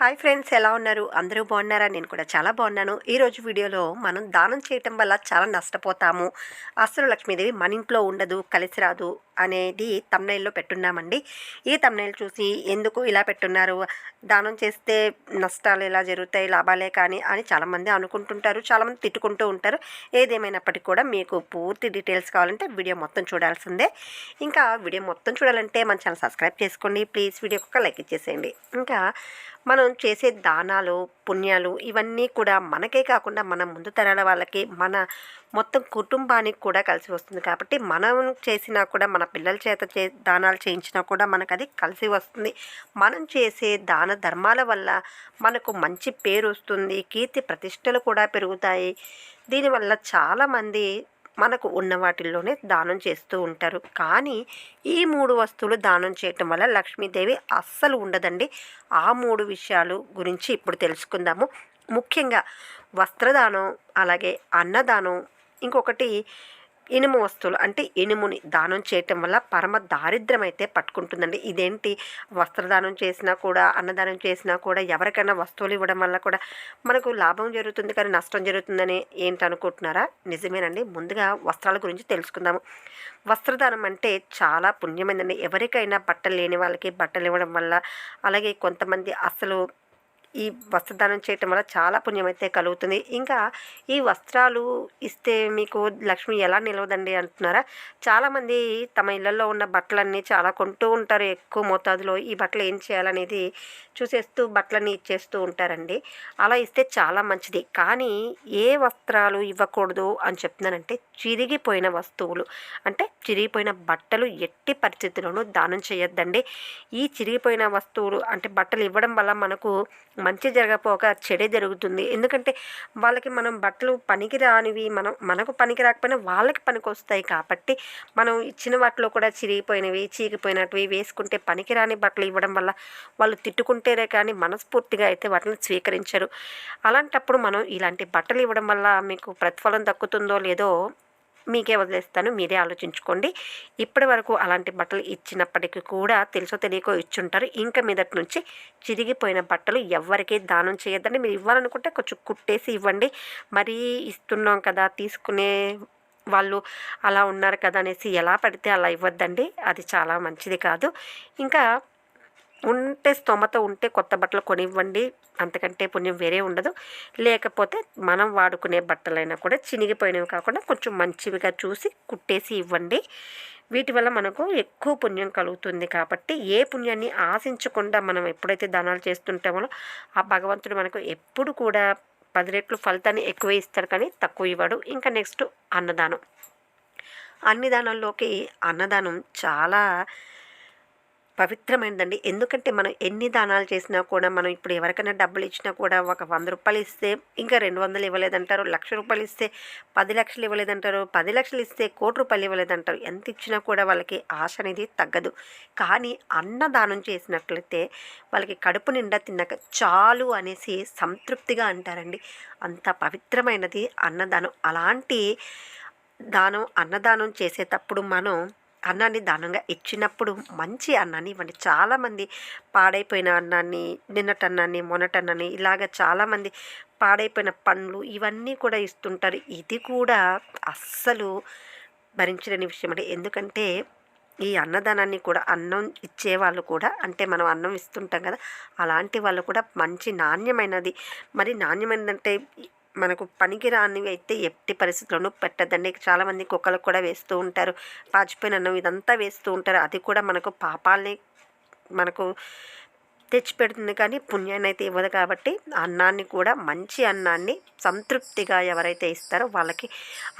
Hi friends ఎలా ఉన్నారు? అందరూ బాగున్నారా? నేను కూడా చాలా బాగున్నాను. ఈరోజు వీడియోలో మనం దానం చేయటం వల్ల చాలా నష్టపోతాము. అసలు లక్ష్మీదేవి మన ఇంట్లో ఉండదు కలిసి రాదు అనేది తమ్నైల్లో పెట్టున్నామండి. ఈ తమ్నైల్ చూసి ఎందుకు ఇలా పెట్టున్నారు? దానం చేస్తే నష్టాలు ఎలా జరుగుతాయి లాభాలే కానీ అని చాలామంది అనుకుంటుంటారు చాలామంది తిట్టుకుంటూ ఉంటారు. ఏదేమైనప్పటికీ కూడా మీకు పూర్తి డీటెయిల్స్ కావాలంటే వీడియో మొత్తం చూడాల్సిందే. ఇంకా వీడియో మొత్తం చూడాలంటే మన ఛానల్ సబ్స్క్రైబ్ చేసుకోండి. ప్లీజ్ వీడియోకి ఒక లైక్ ఇచ్చేసేయండి. ఇంకా మనం మనం చేసే దానాలు పుణ్యాలు ఇవన్నీ కూడా మనకే కాకుండా మన ముందు తరాల వాళ్ళకి మన మొత్తం కుటుంబానికి కూడా కలిసి వస్తుంది. కాబట్టి మనం చేసినా కూడా మన పిల్లల చేత చే దానాలు చేయించినా కూడా మనకు అది కలిసి వస్తుంది. మనం చేసే దాన ధర్మాల వల్ల మనకు మంచి పేరు వస్తుంది. కీర్తి ప్రతిష్టలు కూడా పెరుగుతాయి. దీనివల్ల చాలామంది మనకు ఉన్న వాటిల్లోనే దానం చేస్తూ ఉంటారు. కానీ ఈ మూడు వస్తువులు దానం చేయటం వల్ల లక్ష్మీదేవి అస్సలు ఉండదండి. ఆ మూడు విషయాలు గురించి ఇప్పుడు తెలుసుకుందాము. ముఖ్యంగా వస్త్రదానం అలాగే అన్నదానం ఇంకొకటి ఇనుము వస్తువులు అంటే ఇనుముని దానం చేయటం వల్ల పరమ దారిద్ర్యం అయితే పట్టుకుంటుందండి. ఇదేంటి? వస్త్రదానం చేసినా కూడా అన్నదానం చేసినా కూడా ఎవరికైనా వస్తువులు ఇవ్వడం వల్ల కూడా మనకు లాభం జరుగుతుంది కానీ నష్టం జరుగుతుందని ఏంటి అనుకుంటున్నారా? నిజమేనండి. ముందుగా వస్త్రాల గురించి తెలుసుకుందాము. వస్త్రదానం అంటే చాలా పుణ్యమైందండి. ఎవరికైనా బట్టలు లేని వాళ్ళకి బట్టలు ఇవ్వడం వల్ల అలాగే కొంతమంది అసలు ఈ వస్త్రదానం చేయటం వల్ల చాలా పుణ్యం అయితే కలుగుతుంది. ఇంకా ఈ వస్త్రాలు ఇస్తే మీకు లక్ష్మి ఎలా నిలవదండి అంటున్నారా? చాలామంది తమ ఇళ్ళలో ఉన్న బట్టలన్నీ చాలా కొంటూ ఉంటారు. ఎక్కువ మోతాదులో ఈ బట్టలు ఏం చేయాలనేది చూసేస్తూ బట్టలన్నీ ఇచ్చేస్తూ ఉంటారండి. అలా ఇస్తే చాలా మంచిది. కానీ ఏ వస్త్రాలు ఇవ్వకూడదు అని చెప్తున్నానంటే చిరిగిపోయిన వస్తువులు. అంటే చిరిగిపోయిన బట్టలు ఎట్టి పరిస్థితుల్లోనూ దానం చేయొద్దండి. ఈ చిరిగిపోయిన వస్తువులు అంటే బట్టలు ఇవ్వడం వల్ల మనకు మంచి జరగపోక చెడే జరుగుతుంది. ఎందుకంటే వాళ్ళకి మనం బట్టలు పనికి రానివి మనం మనకు పనికి రాకపోయినా వాళ్ళకి పనికి వస్తాయి కాబట్టి మనం ఇచ్చిన వాటిలో కూడా చిరిగిపోయినవి చీకిపోయినవి వేసుకుంటే పనికిరాని బట్టలు ఇవ్వడం వల్ల వాళ్ళు తిట్టుకుంటేనే కానీ మనస్ఫూర్తిగా అయితే వాటిని స్వీకరించరు. అలాంటప్పుడు మనం ఇలాంటి బట్టలు ఇవ్వడం వల్ల మీకు ప్రతిఫలం దక్కుతుందో లేదో మీకే వదిలేస్తాను మీరే ఆలోచించుకోండి. ఇప్పటి వరకు అలాంటి బట్టలు ఇచ్చినప్పటికీ కూడా తెలుసో తెలియకో ఇచ్చుంటారు. ఇంకా మీదటి నుంచి చిరిగిపోయిన బట్టలు ఎవరికీ దానం చేయొద్దండి. మీరు ఇవ్వాలనుకుంటే కొంచెం కుట్టేసి ఇవ్వండి. మరీ ఇస్తున్నాం కదా తీసుకునే వాళ్ళు అలా ఉన్నారు కదా అనేసి ఎలా పడితే అలా ఇవ్వద్దండి. అది చాలా మంచిది కాదు. ఇంకా ఉంటే స్తోమత ఉంటే కొత్త బట్టలు కొనివ్వండి. అంతకంటే పుణ్యం వేరే ఉండదు. లేకపోతే మనం వాడుకునే బట్టలైనా కూడా చినిగిపోయినవి కాకుండా కొంచెం మంచివిగా చూసి కుట్టేసి ఇవ్వండి. వీటి వల్ల మనకు ఎక్కువ పుణ్యం కలుగుతుంది కాబట్టి ఏ పుణ్యాన్ని ఆశించకుండా మనం ఎప్పుడైతే దానాలు చేస్తుంటామో ఆ భగవంతుడు మనకు ఎప్పుడు కూడా పది రెట్లు ఫలితాన్ని ఎక్కువ ఇస్తాడు కానీ తక్కువ ఇవ్వడు. ఇంకా నెక్స్ట్ అన్నదానం. అన్ని దానాల్లోకి అన్నదానం చాలా పవిత్రమైనదండి ఎందుకంటే మనం ఎన్ని దానాలు చేసినా కూడా మనం ఇప్పుడు ఎవరికైనా డబ్బులు ఇచ్చినా కూడా ఒక వంద రూపాయలు ఇస్తే ఇంకా రెండు వందలు ఇవ్వలేదంటారు లక్ష రూపాయలు ఇస్తే పది లక్షలు ఇవ్వలేదంటారు పది లక్షలు ఇస్తే కోటి రూపాయలు ఇవ్వలేదంటారు. ఎంత ఇచ్చినా కూడా వాళ్ళకి ఆశ అనేది తగ్గదు. కానీ అన్నదానం చేసినట్లయితే వాళ్ళకి కడుపు నిండా తిన్నాక చాలు అనేసి సంతృప్తిగా అంటారండి. అంత పవిత్రమైనది అన్నదానం. అలాంటి దానం అన్నదానం చేసేటప్పుడు మనం అన్నాన్ని దానంగా ఇచ్చినప్పుడు మంచి అన్నాన్ని ఇవ్వండి. చాలామంది పాడైపోయిన అన్నాన్ని నిన్నటి అన్నాన్ని మొన్నటి అన్నాన్ని ఇలాగ చాలామంది పాడైపోయిన పండ్లు ఇవన్నీ కూడా ఇస్తుంటారు. ఇది కూడా అస్సలు భరించలేని విషయం అండి. ఎందుకంటే ఈ అన్నదానాన్ని కూడా అన్నం ఇచ్చేవాళ్ళు కూడా అంటే మనం అన్నం ఇస్తుంటాం కదా అలాంటి వాళ్ళు కూడా మంచి నాణ్యమైనది. మరి నాణ్యమైనదంటే మనకు పనికిరానివి అయితే ఎట్టి పరిస్థితుల్లోనూ పెట్టద్దండి చాలామంది కుక్కలకు కూడా వేస్తూ ఉంటారు. పాచిపోయిన అన్నం ఇదంతా వేస్తూ ఉంటారు. అది కూడా మనకు పాపాలని మనకు తెచ్చిపెడుతుంది కానీ పుణ్యాన్ని అయితే ఇవ్వదు కాబట్టి అన్నాన్ని కూడా మంచి అన్నాన్ని సంతృప్తిగా ఎవరైతే ఇస్తారో వాళ్ళకి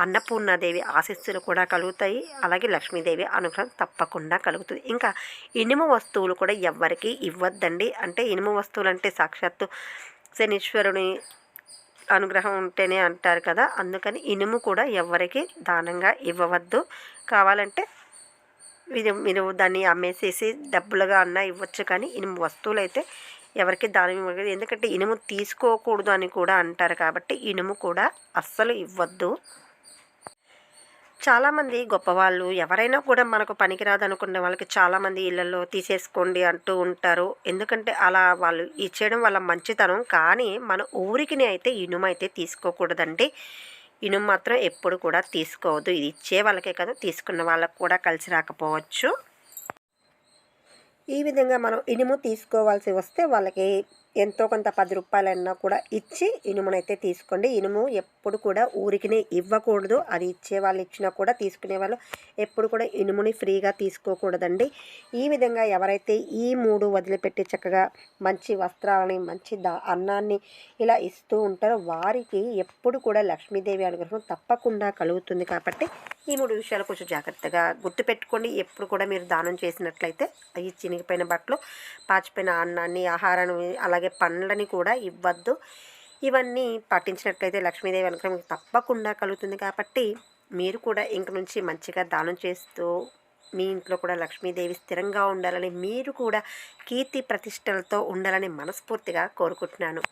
అన్నపూర్ణాదేవి ఆశస్సులు కూడా కలుగుతాయి. అలాగే లక్ష్మీదేవి అనుగ్రహం తప్పకుండా కలుగుతుంది. ఇంకా ఇనుము వస్తువులు కూడా ఎవరికి ఇవ్వద్దండి. అంటే ఇనుము వస్తువులు అంటే సాక్షాత్తు శనీశ్వరుని అనుగ్రహం ఉంటేనే అంటారు కదా. అందుకని ఇనుము కూడా ఎవరికి దానంగా ఇవ్వవద్దు. కావాలంటే మీరు మీరు దాన్ని అమ్మేసేసి డబ్బులుగా అన్నా ఇవ్వచ్చు కానీ ఇనుము వస్తువులు అయితే ఎవరికి దానం ఇవ్వదు ఎందుకంటే ఇనుము తీసుకోకూడదు అని కూడా అంటారు కాబట్టి ఇనుము కూడా అస్సలు ఇవ్వద్దు. చాలామంది గొప్పవాళ్ళు ఎవరైనా కూడా మనకు పనికిరాదు వాళ్ళకి చాలామంది ఇళ్ళల్లో తీసేసుకోండి అంటూ ఉంటారు. ఎందుకంటే అలా వాళ్ళు ఇచ్చేయడం వల్ల మంచితనం. కానీ మన ఊరికిని అయితే ఇనుము అయితే తీసుకోకూడదండి. ఇనుము మాత్రం ఎప్పుడు కూడా తీసుకోవద్దు. ఇది ఇచ్చే వాళ్ళకే కదా తీసుకున్న వాళ్ళకు కూడా కలిసి రాకపోవచ్చు. ఈ విధంగా మనం ఇనుము తీసుకోవాల్సి వస్తే వాళ్ళకి ఎంతో కొంత పది రూపాయలన్నా కూడా ఇచ్చి ఇనుమునైతే తీసుకోండి. ఇనుము ఎప్పుడు కూడా ఊరికినే ఇవ్వకూడదు. అది ఇచ్చే వాళ్ళు ఇచ్చినా కూడా తీసుకునే వాళ్ళు ఎప్పుడు కూడా ఇనుముని ఫ్రీగా తీసుకోకూడదండి. ఈ విధంగా ఎవరైతే ఈ మూడు వదిలిపెట్టి చక్కగా మంచి వస్త్రాలని మంచి దా అన్నాన్ని ఇలా ఇస్తూ ఉంటారో వారికి ఎప్పుడు కూడా లక్ష్మీదేవి అనుగ్రహం తప్పకుండా కలుగుతుంది కాబట్టి ఈ మూడు విషయాలు కొంచెం జాగ్రత్తగా గుర్తుపెట్టుకోండి ఎప్పుడు కూడా మీరు దానం చేసినట్లయితే ఈ చినిగిపోయిన బట్టలు పాచిపోయిన అన్నాన్ని ఆహారాన్ని అలాగే పండ్లని కూడా ఇవ్వద్దు. ఇవన్నీ పాటించినట్లయితే లక్ష్మీదేవి అనుగ్రహం తప్పకుండా కలుగుతుంది కాబట్టి మీరు కూడా ఇంక నుంచి మంచిగా దానం చేస్తూ మీ ఇంట్లో కూడా లక్ష్మీదేవి స్థిరంగా ఉండాలని మీరు కూడా కీర్తి ప్రతిష్టలతో ఉండాలని మనస్ఫూర్తిగా కోరుకుంటున్నాను.